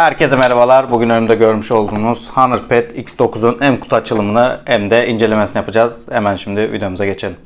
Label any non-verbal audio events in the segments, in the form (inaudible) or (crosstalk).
Herkese merhabalar. Bugün önümde görmüş olduğunuz Honorpad X9'un hem kutu açılımını hem de incelemesini yapacağız. Hemen şimdi videomuza geçelim.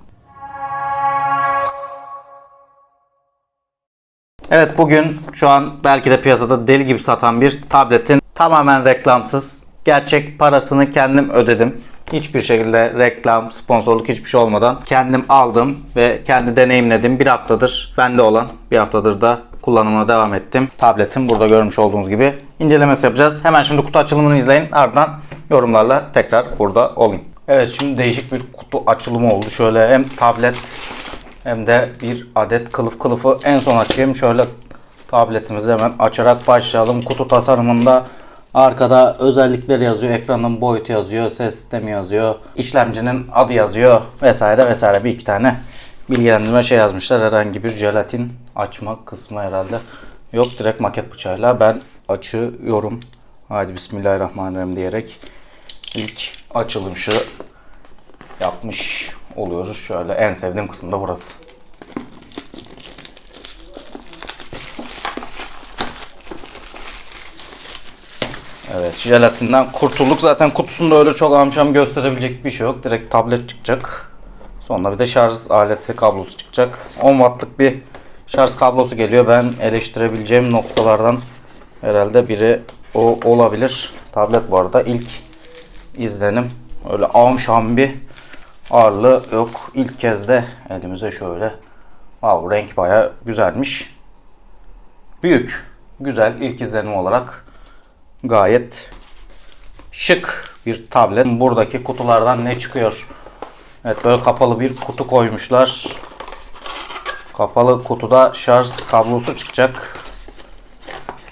Evet bugün şu an belki de piyasada deli gibi satan bir tabletin tamamen reklamsız. Gerçek parasını kendim ödedim. Hiçbir şekilde reklam, sponsorluk hiçbir şey olmadan kendim aldım ve kendi deneyimledim. Bir haftadır bende olan, bir haftadır da kullanımına devam ettim. Tabletin burada görmüş olduğunuz gibi incelemesi yapacağız. Hemen şimdi kutu açılımını izleyin. Ardından yorumlarla tekrar burada olayım. Evet şimdi değişik bir kutu açılımı oldu. Şöyle hem tablet hem de bir adet kılıf kılıfı en son açayım. Şöyle tabletimizi hemen açarak başlayalım. Kutu tasarımında arkada özellikler yazıyor. Ekranın boyutu yazıyor. Ses sistemi yazıyor. işlemcinin adı yazıyor. Vesaire vesaire. Bir iki tane bilgilendirme şey yazmışlar. Herhangi bir jelatin açma kısmı herhalde. Yok direkt maket bıçağıyla ben açıyorum. Hadi bismillahirrahmanirrahim diyerek ilk açılımı yapmış oluyoruz. Şöyle en sevdiğim kısım da burası. Evet jelatinden kurtulduk. Zaten kutusunda öyle çok amcam gösterebilecek bir şey yok. Direkt tablet çıkacak. Sonra bir de şarj aleti kablosu çıkacak. 10 wattlık bir şarj kablosu geliyor. Ben eleştirebileceğim noktalardan herhalde biri o olabilir. Tablet bu arada ilk izlenim. Öyle ağım bir ağırlığı yok. İlk kez de elimize şöyle. Wow, renk baya güzelmiş. Büyük. Güzel ilk izlenim olarak gayet şık bir tablet. Buradaki kutulardan ne çıkıyor? Evet böyle kapalı bir kutu koymuşlar. Kapalı kutuda şarj kablosu çıkacak.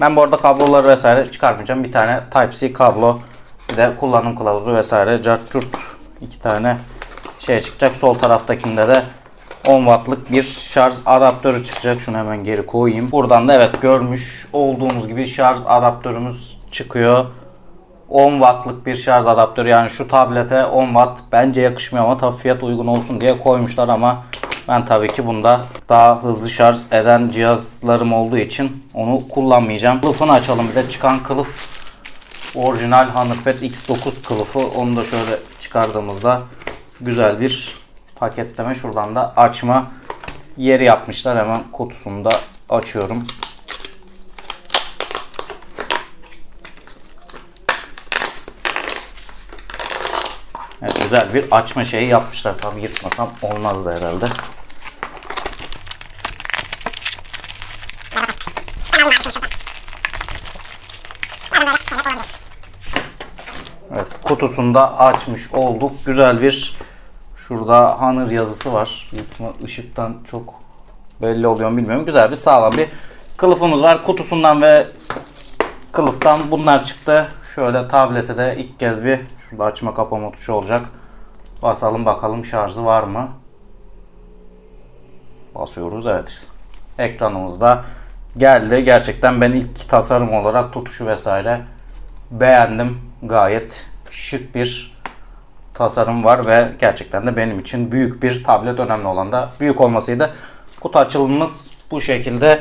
Ben bu arada kabloları vesaire çıkarmayacağım. Bir tane Type-C kablo, bir de kullanım kılavuzu vesaire. Cart iki tane şey çıkacak. Sol taraftakinde de 10 wattlık bir şarj adaptörü çıkacak. Şunu hemen geri koyayım. Buradan da evet görmüş olduğumuz gibi şarj adaptörümüz çıkıyor. 10 wattlık bir şarj adaptörü. Yani şu tablete 10 watt bence yakışmıyor ama tabii fiyat uygun olsun diye koymuşlar ama ben tabii ki bunda daha hızlı şarj eden cihazlarım olduğu için onu kullanmayacağım. Kılıfını açalım bir de. Çıkan kılıf orijinal Honorpad X9 kılıfı. Onu da şöyle çıkardığımızda güzel bir paketleme. Şuradan da açma yeri yapmışlar. Hemen kutusunu da açıyorum. Evet, güzel bir açma şeyi yapmışlar. Tabii yırtmasam olmazdı herhalde. Evet, kutusunda açmış olduk. Güzel bir şurada Honor yazısı var. İhtimal ışıktan çok belli oluyor mu bilmiyorum. Güzel bir sağlam bir kılıfımız var. Kutusundan ve kılıftan bunlar çıktı. Şöyle tablete de ilk kez bir şurada açma kapama tuşu olacak. Basalım bakalım şarjı var mı? Basıyoruz evet. Ekranımızda geldi. Gerçekten ben ilk tasarım olarak tutuşu vesaire beğendim. Gayet şık bir tasarım var ve gerçekten de benim için büyük bir tablet önemli olan da büyük olmasıydı. Kutu açılımımız bu şekilde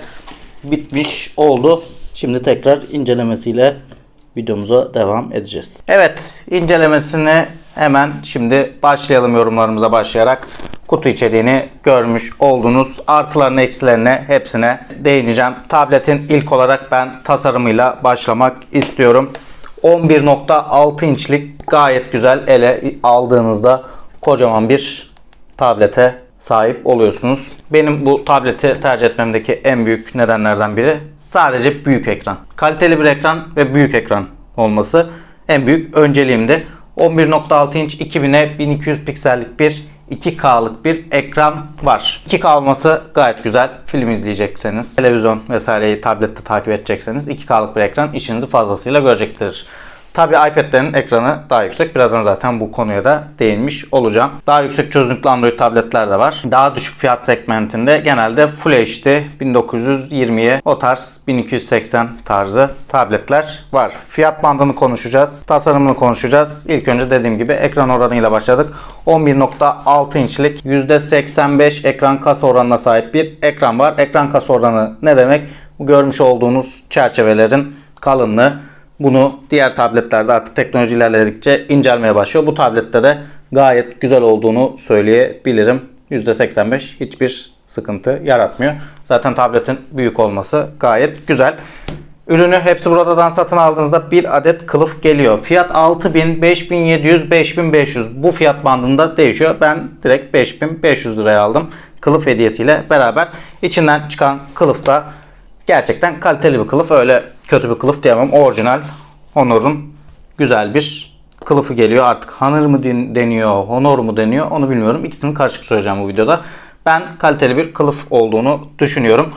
bitmiş oldu. Şimdi tekrar incelemesiyle videomuza devam edeceğiz. Evet incelemesini hemen şimdi başlayalım yorumlarımıza başlayarak kutu içeriğini görmüş oldunuz. Artılarına eksilerine hepsine değineceğim. Tabletin ilk olarak ben tasarımıyla başlamak istiyorum. 11.6 inçlik gayet güzel ele aldığınızda kocaman bir tablete sahip oluyorsunuz. Benim bu tableti tercih etmemdeki en büyük nedenlerden biri sadece büyük ekran. Kaliteli bir ekran ve büyük ekran olması en büyük önceliğimdi. 11.6 inç 2000'e 1200 piksellik bir 2K'lık bir ekran var. 2K olması gayet güzel. Film izleyecekseniz, televizyon vesaireyi tablette takip edecekseniz 2K'lık bir ekran işinizi fazlasıyla görecektir. Tabi iPad'lerin ekranı daha yüksek. Birazdan zaten bu konuya da değinmiş olacağım. Daha yüksek çözünürlüklü Android tabletler de var. Daha düşük fiyat segmentinde genelde Full HD 1920'ye o tarz 1280 tarzı tabletler var. Fiyat bandını konuşacağız. Tasarımını konuşacağız. İlk önce dediğim gibi ekran oranıyla başladık. 11.6 inçlik %85 ekran kasa oranına sahip bir ekran var. Ekran kasa oranı ne demek? Bu görmüş olduğunuz çerçevelerin kalınlığı. Bunu diğer tabletlerde artık teknoloji ilerledikçe incelmeye başlıyor. Bu tablette de gayet güzel olduğunu söyleyebilirim. %85 hiçbir sıkıntı yaratmıyor. Zaten tabletin büyük olması gayet güzel. Ürünü hepsi buradan satın aldığınızda bir adet kılıf geliyor. Fiyat 6000, 5700, 5500 bu fiyat bandında değişiyor. Ben direkt 5500 liraya aldım. Kılıf hediyesiyle beraber içinden çıkan kılıf da gerçekten kaliteli bir kılıf. Öyle kötü bir kılıf diyemem. Orijinal Honor'un güzel bir kılıfı geliyor. Artık Honor mu den- deniyor, Honor mu deniyor onu bilmiyorum. İkisini karışık söyleyeceğim bu videoda. Ben kaliteli bir kılıf olduğunu düşünüyorum.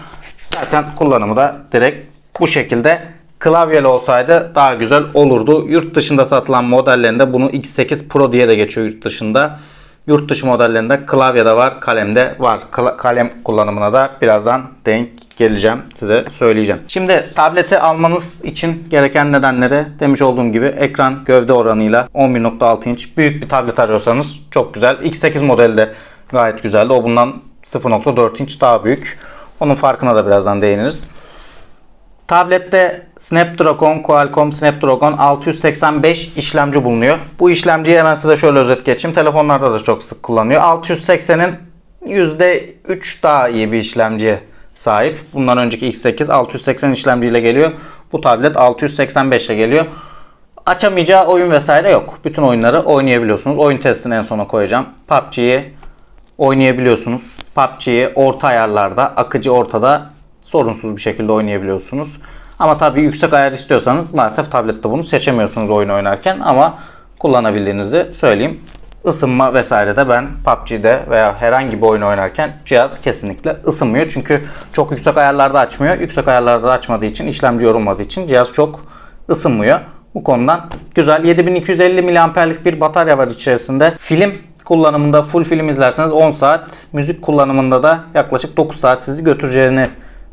Zaten kullanımı da direkt bu şekilde klavyeli olsaydı daha güzel olurdu. Yurt dışında satılan modellerinde bunu X8 Pro diye de geçiyor yurt dışında. Yurt dışı modellerinde klavye de var, kalem de var. Kalem kullanımına da birazdan denk geleceğim size söyleyeceğim. Şimdi tableti almanız için gereken nedenleri demiş olduğum gibi ekran gövde oranıyla 11.6 inç büyük bir tablet arıyorsanız çok güzel. X8 modeli de gayet güzeldi. O bundan 0.4 inç daha büyük. Onun farkına da birazdan değiniriz. Tablette Snapdragon, Qualcomm Snapdragon 685 işlemci bulunuyor. Bu işlemciyi hemen size şöyle özet geçeyim. Telefonlarda da çok sık kullanılıyor. 680'in %3 daha iyi bir işlemciye sahip. Bundan önceki X8 680 işlemciyle geliyor. Bu tablet 685 ile geliyor. Açamayacağı oyun vesaire yok. Bütün oyunları oynayabiliyorsunuz. Oyun testini en sona koyacağım. PUBG'yi oynayabiliyorsunuz. PUBG'yi orta ayarlarda, akıcı ortada sorunsuz bir şekilde oynayabiliyorsunuz. Ama tabii yüksek ayar istiyorsanız maalesef tablette bunu seçemiyorsunuz oyun oynarken ama kullanabildiğinizi söyleyeyim. Isınma vesaire de ben PUBG'de veya herhangi bir oyun oynarken cihaz kesinlikle ısınmıyor. Çünkü çok yüksek ayarlarda açmıyor. Yüksek ayarlarda açmadığı için, işlemci yorulmadığı için cihaz çok ısınmıyor. Bu konudan güzel 7250 mAh'lik bir batarya var içerisinde. Film kullanımında full film izlerseniz 10 saat, müzik kullanımında da yaklaşık 9 saat sizi götüreceğini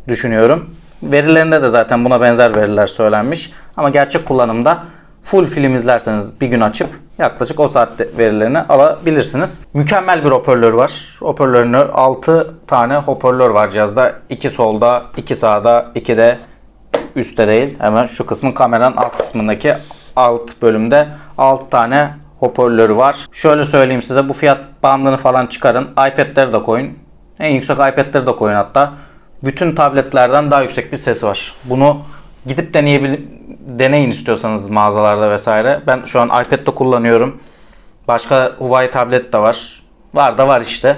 düşünüyorum. Verilerinde de zaten buna benzer veriler söylenmiş. Ama gerçek kullanımda full film izlerseniz bir gün açıp yaklaşık o saatte verilerini alabilirsiniz. Mükemmel bir hoparlör var. Hoparlörünü 6 tane hoparlör var cihazda. 2 solda, 2 sağda, 2 de üstte değil. Hemen şu kısmın kameranın alt kısmındaki alt bölümde 6 tane hoparlörü var. Şöyle söyleyeyim size bu fiyat bandını falan çıkarın. iPad'leri de koyun. En yüksek iPad'leri de koyun hatta. Bütün tabletlerden daha yüksek bir sesi var. Bunu gidip deneyebil deneyin istiyorsanız mağazalarda vesaire. Ben şu an iPad'de kullanıyorum. Başka Huawei tablet de var. Var da var işte.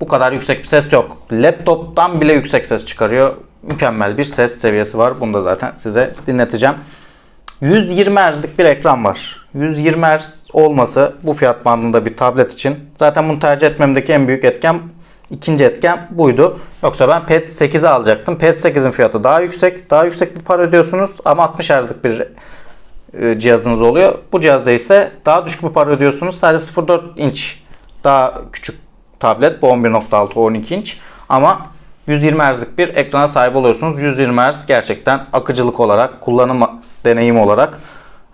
Bu kadar yüksek bir ses yok. Laptop'tan bile yüksek ses çıkarıyor. Mükemmel bir ses seviyesi var. Bunu da zaten size dinleteceğim. 120 Hz'lik bir ekran var. 120 Hz olması bu fiyat bandında bir tablet için. Zaten bunu tercih etmemdeki en büyük etken ikinci etken buydu. Yoksa ben PET 8'i alacaktım. PET 8'in fiyatı daha yüksek. Daha yüksek bir para ödüyorsunuz ama 60 Hz'lik bir e, cihazınız oluyor. Bu cihazda ise daha düşük bir para ödüyorsunuz. Sadece 0.4 inç daha küçük tablet. Bu 11.6 12 inç. Ama 120 Hz'lik bir ekrana sahip oluyorsunuz. 120 Hz gerçekten akıcılık olarak, kullanım deneyim olarak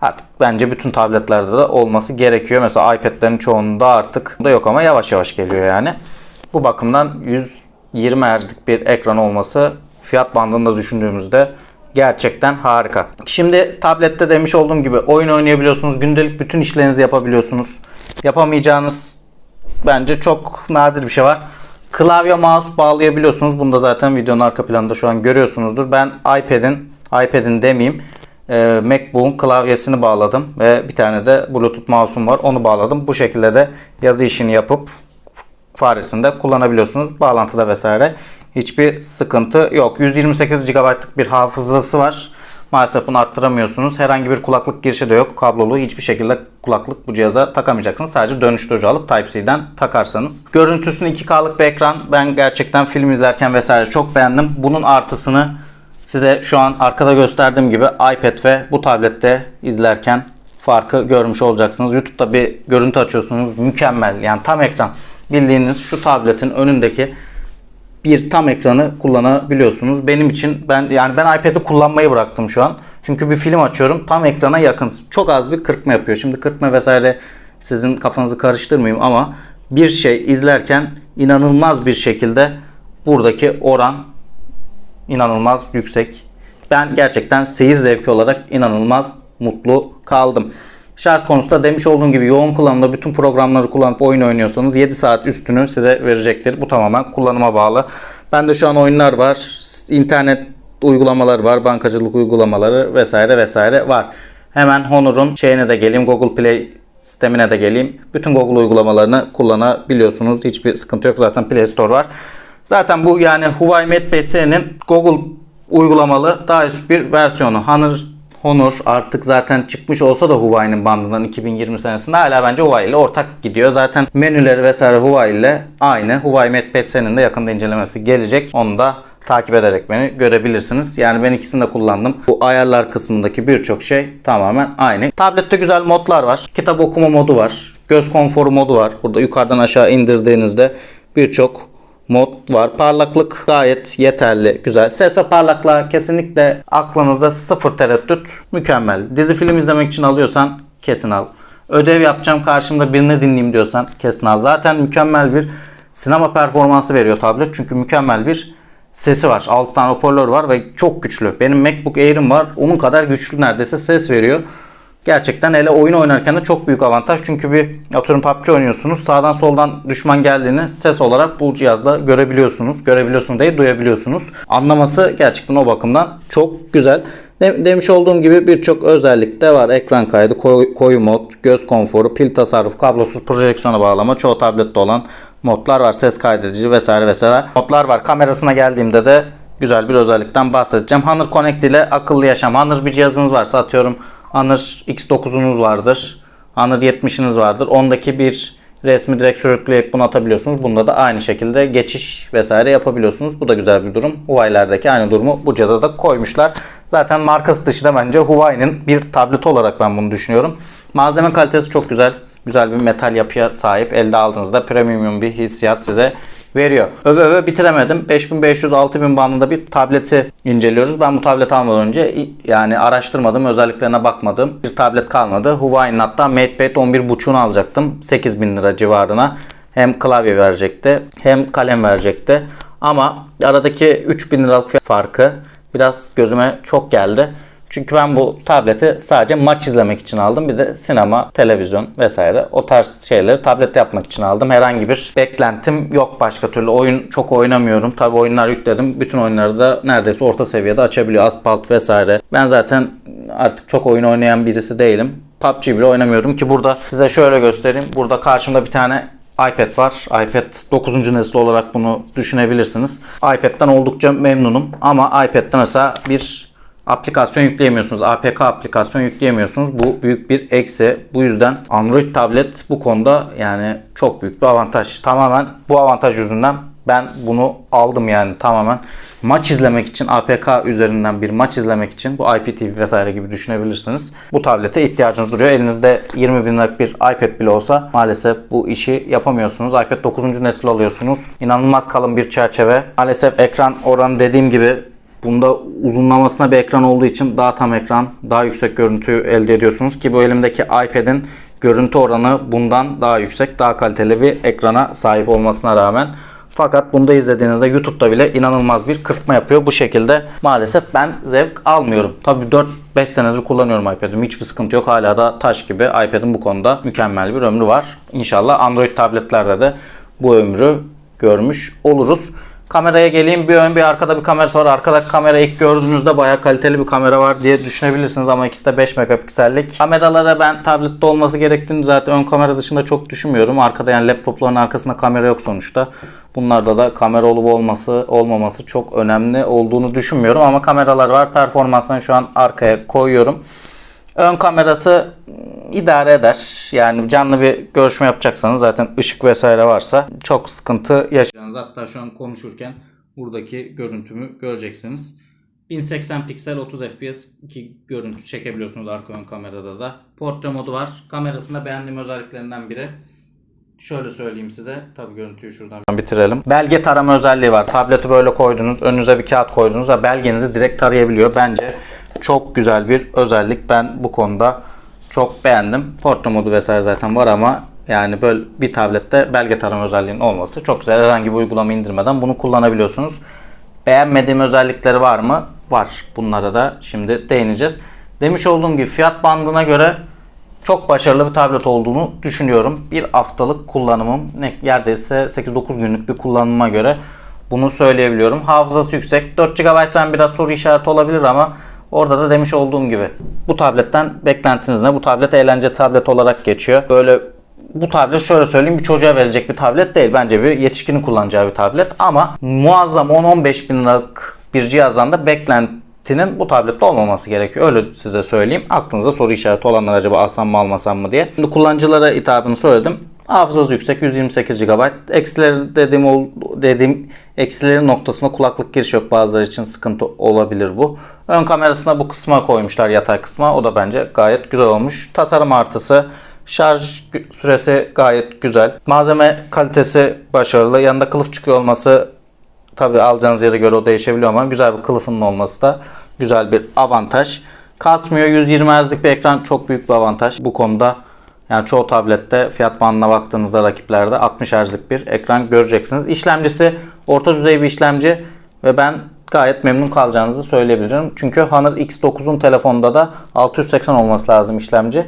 artık bence bütün tabletlerde de olması gerekiyor. Mesela iPad'lerin çoğunda artık da yok ama yavaş yavaş geliyor yani. Bu bakımdan 120 Hz'lik bir ekran olması fiyat bandında düşündüğümüzde gerçekten harika. Şimdi tablette demiş olduğum gibi oyun oynayabiliyorsunuz. Gündelik bütün işlerinizi yapabiliyorsunuz. Yapamayacağınız bence çok nadir bir şey var. Klavye mouse bağlayabiliyorsunuz. Bunu da zaten videonun arka planında şu an görüyorsunuzdur. Ben iPad'in, iPad'in demeyeyim, e, MacBook'un klavyesini bağladım ve bir tane de Bluetooth mouse'um var. Onu bağladım. Bu şekilde de yazı işini yapıp faresinde kullanabiliyorsunuz. Bağlantıda vesaire hiçbir sıkıntı yok. 128 GB'lık bir hafızası var. Maalesef bunu arttıramıyorsunuz. Herhangi bir kulaklık girişi de yok. Kablolu hiçbir şekilde kulaklık bu cihaza takamayacaksınız. Sadece dönüştürücü alıp Type-C'den takarsanız. Görüntüsünün 2K'lık bir ekran. Ben gerçekten film izlerken vesaire çok beğendim. Bunun artısını size şu an arkada gösterdiğim gibi iPad ve bu tablette izlerken farkı görmüş olacaksınız. YouTube'da bir görüntü açıyorsunuz. Mükemmel. Yani tam ekran. Bildiğiniz şu tabletin önündeki bir tam ekranı kullanabiliyorsunuz. Benim için ben yani ben iPad'i kullanmayı bıraktım şu an. Çünkü bir film açıyorum tam ekrana yakın. Çok az bir kırpma yapıyor. Şimdi kırpma vesaire sizin kafanızı karıştırmayayım ama bir şey izlerken inanılmaz bir şekilde buradaki oran inanılmaz yüksek. Ben gerçekten seyir zevki olarak inanılmaz mutlu kaldım. Şarj konusunda demiş olduğum gibi yoğun kullanımda bütün programları kullanıp oyun oynuyorsanız 7 saat üstünü size verecektir. Bu tamamen kullanıma bağlı. Bende şu an oyunlar var. internet uygulamaları var. Bankacılık uygulamaları vesaire vesaire var. Hemen Honor'un şeyine de geleyim. Google Play sistemine de geleyim. Bütün Google uygulamalarını kullanabiliyorsunuz. Hiçbir sıkıntı yok. Zaten Play Store var. Zaten bu yani Huawei Mate 5S'nin Google uygulamalı daha üst bir versiyonu. Honor Honor artık zaten çıkmış olsa da Huawei'nin bandından 2020 senesinde hala bence Huawei ile ortak gidiyor. Zaten menüleri vesaire Huawei ile aynı. Huawei Mate 5S'nin de yakında incelemesi gelecek. Onu da takip ederek beni görebilirsiniz. Yani ben ikisini de kullandım. Bu ayarlar kısmındaki birçok şey tamamen aynı. Tablette güzel modlar var. Kitap okuma modu var. Göz konforu modu var. Burada yukarıdan aşağı indirdiğinizde birçok mod var. Parlaklık gayet yeterli, güzel. Ses ve parlaklığa kesinlikle aklınızda sıfır tereddüt mükemmel. Dizi film izlemek için alıyorsan kesin al. Ödev yapacağım karşımda birini dinleyeyim diyorsan kesin al. Zaten mükemmel bir sinema performansı veriyor tablet. Çünkü mükemmel bir sesi var. 6 tane hoparlör var ve çok güçlü. Benim MacBook Air'im var. Onun kadar güçlü neredeyse ses veriyor. Gerçekten hele oyun oynarken de çok büyük avantaj. Çünkü bir atıyorum PUBG oynuyorsunuz. Sağdan soldan düşman geldiğini ses olarak bu cihazda görebiliyorsunuz. Görebiliyorsunuz değil duyabiliyorsunuz. Anlaması gerçekten o bakımdan çok güzel. De- demiş olduğum gibi birçok özellik de var. Ekran kaydı, koy- koyu mod, göz konforu, pil tasarrufu, kablosuz projeksiyona bağlama, çoğu tablette olan modlar var. Ses kaydedici vesaire vesaire modlar var. Kamerasına geldiğimde de güzel bir özellikten bahsedeceğim. Honor Connect ile akıllı yaşam. Honor bir cihazınız varsa atıyorum Honor X9'unuz vardır. Honor 70'iniz vardır. Ondaki bir resmi direkt sürükleyip bunu atabiliyorsunuz. Bunda da aynı şekilde geçiş vesaire yapabiliyorsunuz. Bu da güzel bir durum. Huawei'lerdeki aynı durumu bu cihazda da koymuşlar. Zaten markası dışında bence Huawei'nin bir tablet olarak ben bunu düşünüyorum. Malzeme kalitesi çok güzel. Güzel bir metal yapıya sahip. Elde aldığınızda premium bir hissiyat size veriyor. Öve öve bitiremedim. 5500-6000 bandında bir tableti inceliyoruz. Ben bu tableti almadan önce yani araştırmadım, özelliklerine bakmadım. Bir tablet kalmadı. Huawei'nin hatta MatePad 11.5'unu alacaktım. 8000 lira civarına. Hem klavye verecekti hem kalem verecekti. Ama aradaki 3000 liralık farkı biraz gözüme çok geldi. Çünkü ben bu tableti sadece maç izlemek için aldım. Bir de sinema, televizyon vesaire o tarz şeyleri tablette yapmak için aldım. Herhangi bir beklentim yok başka türlü. Oyun çok oynamıyorum. Tabi oyunlar yükledim. Bütün oyunları da neredeyse orta seviyede açabiliyor. Asphalt vesaire. Ben zaten artık çok oyun oynayan birisi değilim. PUBG bile oynamıyorum ki burada size şöyle göstereyim. Burada karşımda bir tane iPad var. iPad 9. nesil olarak bunu düşünebilirsiniz. iPad'den oldukça memnunum ama iPad'de mesela bir aplikasyon yükleyemiyorsunuz. APK aplikasyon yükleyemiyorsunuz. Bu büyük bir eksi. Bu yüzden Android tablet bu konuda yani çok büyük bir avantaj. Tamamen bu avantaj yüzünden ben bunu aldım yani tamamen maç izlemek için APK üzerinden bir maç izlemek için bu IPTV vesaire gibi düşünebilirsiniz. Bu tablete ihtiyacınız duruyor. Elinizde 20 bin liralık bir iPad bile olsa maalesef bu işi yapamıyorsunuz. iPad 9. nesil alıyorsunuz. İnanılmaz kalın bir çerçeve. Maalesef ekran oranı dediğim gibi Bunda uzunlamasına bir ekran olduğu için daha tam ekran, daha yüksek görüntüyü elde ediyorsunuz ki bu elimdeki iPad'in görüntü oranı bundan daha yüksek, daha kaliteli bir ekrana sahip olmasına rağmen. Fakat bunda izlediğinizde YouTube'da bile inanılmaz bir kırpma yapıyor. Bu şekilde maalesef ben zevk almıyorum. Tabi 4-5 senedir kullanıyorum iPad'imi. Hiçbir sıkıntı yok. Hala da taş gibi iPad'in bu konuda mükemmel bir ömrü var. İnşallah Android tabletlerde de bu ömrü görmüş oluruz. Kameraya geleyim. Bir ön bir arkada bir kamerası var. Arkadaki kamera ilk gördüğünüzde bayağı kaliteli bir kamera var diye düşünebilirsiniz ama ikisi de 5 megapiksellik. Kameralara ben tablette olması gerektiğini zaten ön kamera dışında çok düşünmüyorum. Arkada yani laptopların arkasında kamera yok sonuçta. Bunlarda da kamera olup olması olmaması çok önemli olduğunu düşünmüyorum ama kameralar var. Performansını şu an arkaya koyuyorum. Ön kamerası idare eder. Yani canlı bir görüşme yapacaksanız zaten ışık vesaire varsa çok sıkıntı yaşayacaksınız. Hatta şu an konuşurken buradaki görüntümü göreceksiniz. 1080 piksel 30 fps iki görüntü çekebiliyorsunuz arka ön kamerada da. Portre modu var. Kamerasında beğendiğim özelliklerinden biri. Şöyle söyleyeyim size. Tabii görüntüyü şuradan bitirelim. Belge tarama özelliği var. Tableti böyle koydunuz. Önünüze bir kağıt koydunuz ve belgenizi direkt tarayabiliyor. Bence çok güzel bir özellik. Ben bu konuda çok beğendim. Portre modu vesaire zaten var ama yani böyle bir tablette belge tarama özelliğinin olması çok güzel. Herhangi bir uygulama indirmeden bunu kullanabiliyorsunuz. Beğenmediğim özellikleri var mı? var. Bunlara da şimdi değineceğiz. Demiş olduğum gibi fiyat bandına göre çok başarılı bir tablet olduğunu düşünüyorum. Bir haftalık kullanımım ne- neredeyse 8-9 günlük bir kullanıma göre bunu söyleyebiliyorum. Hafızası yüksek. 4 GB RAM biraz soru işareti olabilir ama orada da demiş olduğum gibi bu tabletten beklentiniz ne? Bu tablet eğlence tablet olarak geçiyor. Böyle bu tablet şöyle söyleyeyim bir çocuğa verilecek bir tablet değil. Bence bir yetişkinin kullanacağı bir tablet ama muazzam 10-15 bin liralık bir cihazdan da beklentinin bu tablette olmaması gerekiyor. Öyle size söyleyeyim. Aklınıza soru işareti olanlar acaba alsam mı almasam mı diye. Şimdi kullanıcılara hitabını söyledim. Hafızası yüksek 128 GB. Eksileri dediğim, dediğim eksilerin noktasında kulaklık girişi yok. Bazıları için sıkıntı olabilir bu. Ön kamerasına bu kısma koymuşlar yatay kısma. O da bence gayet güzel olmuş. Tasarım artısı Şarj süresi gayet güzel. Malzeme kalitesi başarılı. Yanında kılıf çıkıyor olması tabi alacağınız yere göre o değişebiliyor ama güzel bir kılıfının olması da güzel bir avantaj. Kasmıyor 120 Hz'lik bir ekran çok büyük bir avantaj. Bu konuda yani çoğu tablette fiyat bandına baktığınızda rakiplerde 60 Hz'lik bir ekran göreceksiniz. İşlemcisi orta düzey bir işlemci ve ben gayet memnun kalacağınızı söyleyebilirim. Çünkü Honor X9'un telefonda da 680 olması lazım işlemci.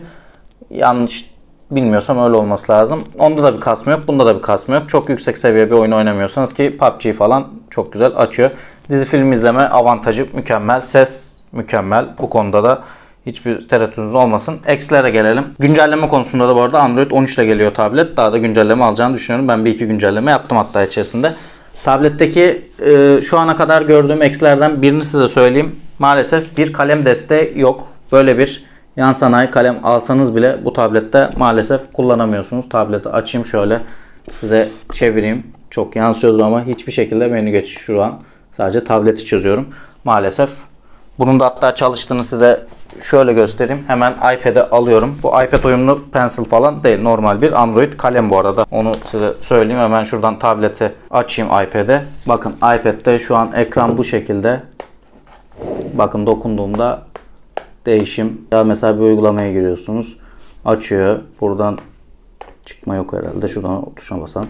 Yanlış bilmiyorsam öyle olması lazım. Onda da bir kasma yok. Bunda da bir kasma yok. Çok yüksek seviye bir oyun oynamıyorsanız ki PUBG falan çok güzel açıyor. Dizi film izleme avantajı mükemmel. Ses mükemmel. Bu konuda da hiçbir tereddütünüz olmasın. Eksilere gelelim. Güncelleme konusunda da bu arada Android 13 ile geliyor tablet. Daha da güncelleme alacağını düşünüyorum. Ben bir iki güncelleme yaptım hatta içerisinde. Tabletteki e, şu ana kadar gördüğüm eksilerden birini size söyleyeyim. Maalesef bir kalem desteği yok. Böyle bir yan sanayi kalem alsanız bile bu tablette maalesef kullanamıyorsunuz. Tableti açayım şöyle size çevireyim. Çok yansıyordur ama hiçbir şekilde menü geçiş şu an. Sadece tableti çözüyorum. Maalesef. Bunun da hatta çalıştığını size şöyle göstereyim. Hemen iPad'e alıyorum. Bu iPad uyumlu pencil falan değil. Normal bir Android kalem bu arada. Onu size söyleyeyim. Hemen şuradan tableti açayım iPad'e. Bakın iPad'de şu an ekran bu şekilde. Bakın dokunduğumda değişim. Ya mesela bir uygulamaya giriyorsunuz. Açıyor. Buradan çıkma yok herhalde. Şuradan tuşuna basalım.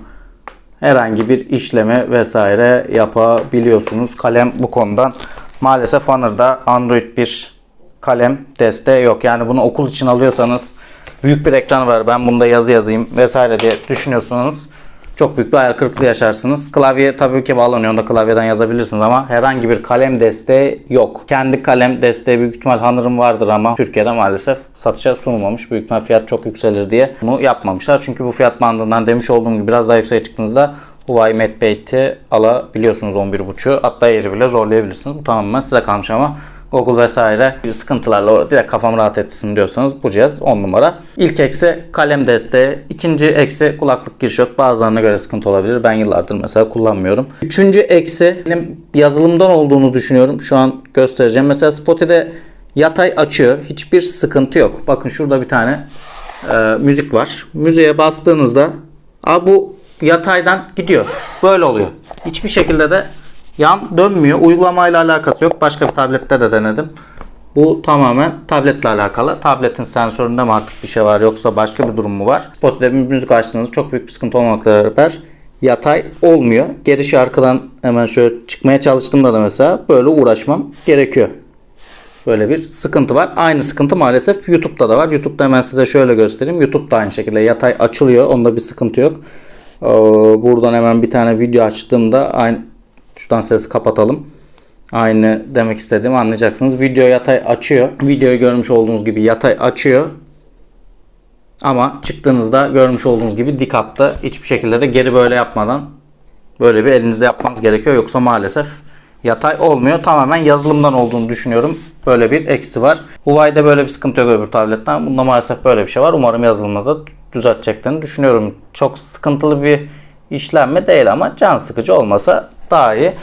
Herhangi bir işleme vesaire yapabiliyorsunuz. Kalem bu konudan maalesef Honor'da Android bir kalem desteği yok. Yani bunu okul için alıyorsanız büyük bir ekran var ben bunda yazı yazayım vesaire diye düşünüyorsanız çok büyük bir hayal kırıklığı yaşarsınız. Klavye tabii ki bağlanıyor. Onda klavyeden yazabilirsiniz ama herhangi bir kalem desteği yok. Kendi kalem desteği büyük ihtimal Honor'ın vardır ama Türkiye'de maalesef satışa sunulmamış. Büyük ihtimal fiyat çok yükselir diye bunu yapmamışlar. Çünkü bu fiyat bandından demiş olduğum gibi biraz daha yükseğe çıktığınızda Huawei MatePate'i alabiliyorsunuz 11.5'u. Hatta yeri bile zorlayabilirsiniz. Bu tamamen size kalmış ama Google vesaire bir sıkıntılarla direkt kafam rahat etsin diyorsanız bu cihaz 10 numara. İlk eksi kalem desteği. ikinci eksi kulaklık girişi yok. Bazılarına göre sıkıntı olabilir. Ben yıllardır mesela kullanmıyorum. Üçüncü eksi benim yazılımdan olduğunu düşünüyorum. Şu an göstereceğim. Mesela Spotify'de yatay açıyor. Hiçbir sıkıntı yok. Bakın şurada bir tane e, müzik var. Müziğe bastığınızda a, bu yataydan gidiyor. Böyle oluyor. Hiçbir şekilde de yan dönmüyor. Uygulamayla alakası yok. Başka bir tablette de denedim. Bu tamamen tabletle alakalı. Tabletin sensöründe mi artık bir şey var yoksa başka bir durum mu var? Spotify'da bir müzik açtığınızda çok büyük bir sıkıntı olmakla beraber yatay olmuyor. Geriş arkadan hemen şöyle çıkmaya çalıştığımda da mesela böyle uğraşmam gerekiyor. Böyle bir sıkıntı var. Aynı sıkıntı maalesef YouTube'da da var. YouTube'da hemen size şöyle göstereyim. YouTube da aynı şekilde yatay açılıyor. Onda bir sıkıntı yok. Ee, Buradan hemen bir tane video açtığımda aynı şuradan sesi kapatalım. Aynı demek istediğimi anlayacaksınız. Video yatay açıyor. Videoyu görmüş olduğunuz gibi yatay açıyor. Ama çıktığınızda görmüş olduğunuz gibi dik hatta hiçbir şekilde de geri böyle yapmadan böyle bir elinizde yapmanız gerekiyor. Yoksa maalesef yatay olmuyor. Tamamen yazılımdan olduğunu düşünüyorum. Böyle bir eksi var. Huawei'de böyle bir sıkıntı yok öbür tabletten. Bunda maalesef böyle bir şey var. Umarım yazılımda da düzelteceklerini düşünüyorum. Çok sıkıntılı bir işlenme değil ama can sıkıcı olmasa daha iyi.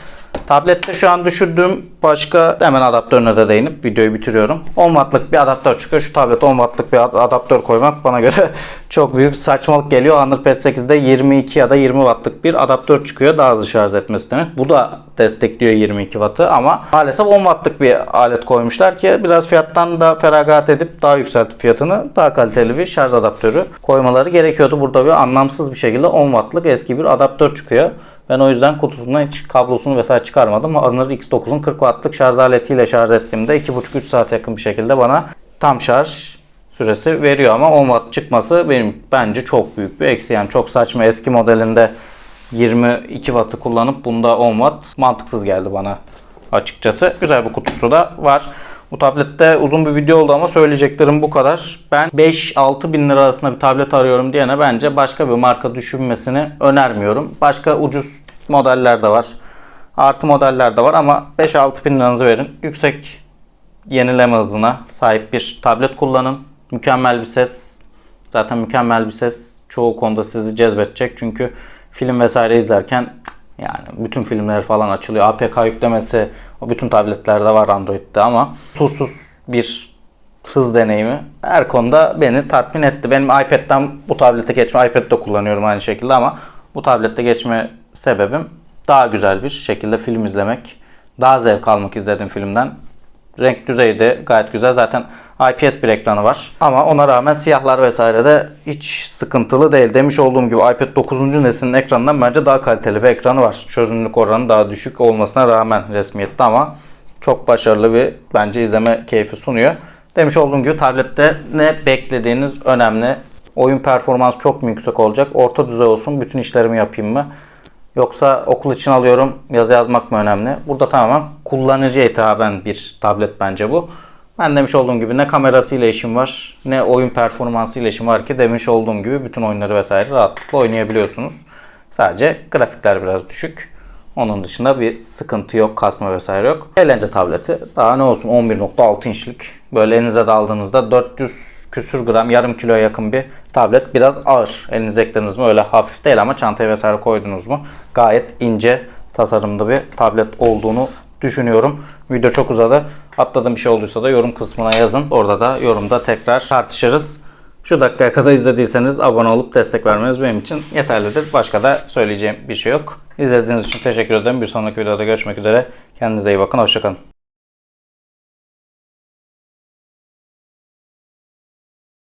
Tablette şu an düşürdüğüm başka hemen adaptörüne de değinip videoyu bitiriyorum. 10 wattlık bir adaptör çıkıyor. Şu tablete 10 wattlık bir ad- adaptör koymak bana göre (laughs) çok büyük saçmalık geliyor. Honor Pad 8'de 22 ya da 20 wattlık bir adaptör çıkıyor. Daha hızlı şarj etmesi demek. Bu da destekliyor 22 wattı ama maalesef 10 wattlık bir alet koymuşlar ki biraz fiyattan da feragat edip daha yükseltip fiyatını daha kaliteli bir şarj adaptörü koymaları gerekiyordu. Burada bir anlamsız bir şekilde 10 wattlık eski bir adaptör çıkıyor. Ben o yüzden kutusundan hiç kablosunu vesaire çıkarmadım. Honor X9'un 40 wattlık şarj aletiyle şarj ettiğimde 2,5-3 saat yakın bir şekilde bana tam şarj süresi veriyor ama 10 watt çıkması benim bence çok büyük bir eksi. Yani çok saçma eski modelinde 22 wattı kullanıp bunda 10 watt mantıksız geldi bana açıkçası. Güzel bir kutusu da var. Bu tablette uzun bir video oldu ama söyleyeceklerim bu kadar. Ben 5-6 bin lira arasında bir tablet arıyorum diyene bence başka bir marka düşünmesini önermiyorum. Başka ucuz modeller de var. Artı modeller de var ama 5-6 bin liranızı verin. Yüksek yenileme hızına sahip bir tablet kullanın. Mükemmel bir ses. Zaten mükemmel bir ses çoğu konuda sizi cezbedecek. Çünkü film vesaire izlerken yani bütün filmler falan açılıyor. APK yüklemesi o bütün tabletlerde var Android'de ama kusursuz bir hız deneyimi her konuda beni tatmin etti. Benim iPad'den bu tablete geçme, iPad'de kullanıyorum aynı şekilde ama bu tablette geçme sebebim daha güzel bir şekilde film izlemek. Daha zevk almak izlediğim filmden. Renk düzeyi de gayet güzel. Zaten IPS bir ekranı var. Ama ona rağmen siyahlar vesaire de hiç sıkıntılı değil. Demiş olduğum gibi iPad 9. neslinin ekranından bence daha kaliteli bir ekranı var. Çözünürlük oranı daha düşük olmasına rağmen resmiyette ama çok başarılı bir bence izleme keyfi sunuyor. Demiş olduğum gibi tablette ne beklediğiniz önemli. Oyun performans çok mu yüksek olacak? Orta düzey olsun. Bütün işlerimi yapayım mı? Yoksa okul için alıyorum yazı yazmak mı önemli? Burada tamamen kullanıcıya hitaben bir tablet bence bu. Ben demiş olduğum gibi ne kamerasıyla işim var ne oyun performansıyla işim var ki demiş olduğum gibi bütün oyunları vesaire rahatlıkla oynayabiliyorsunuz. Sadece grafikler biraz düşük. Onun dışında bir sıkıntı yok, kasma vesaire yok. Eğlence tableti daha ne olsun 11.6 inçlik. Böyle elinize de aldığınızda 400 küsür gram, yarım kiloya yakın bir tablet. Biraz ağır. Elinize eklediniz mi öyle hafif değil ama çantaya vesaire koydunuz mu gayet ince tasarımda bir tablet olduğunu düşünüyorum. Video çok uzadı. Atladığım bir şey olduysa da yorum kısmına yazın. Orada da yorumda tekrar tartışırız. Şu dakikaya kadar izlediyseniz abone olup destek vermeniz benim için yeterlidir. Başka da söyleyeceğim bir şey yok. İzlediğiniz için teşekkür ederim. Bir sonraki videoda görüşmek üzere. Kendinize iyi bakın. Hoşçakalın.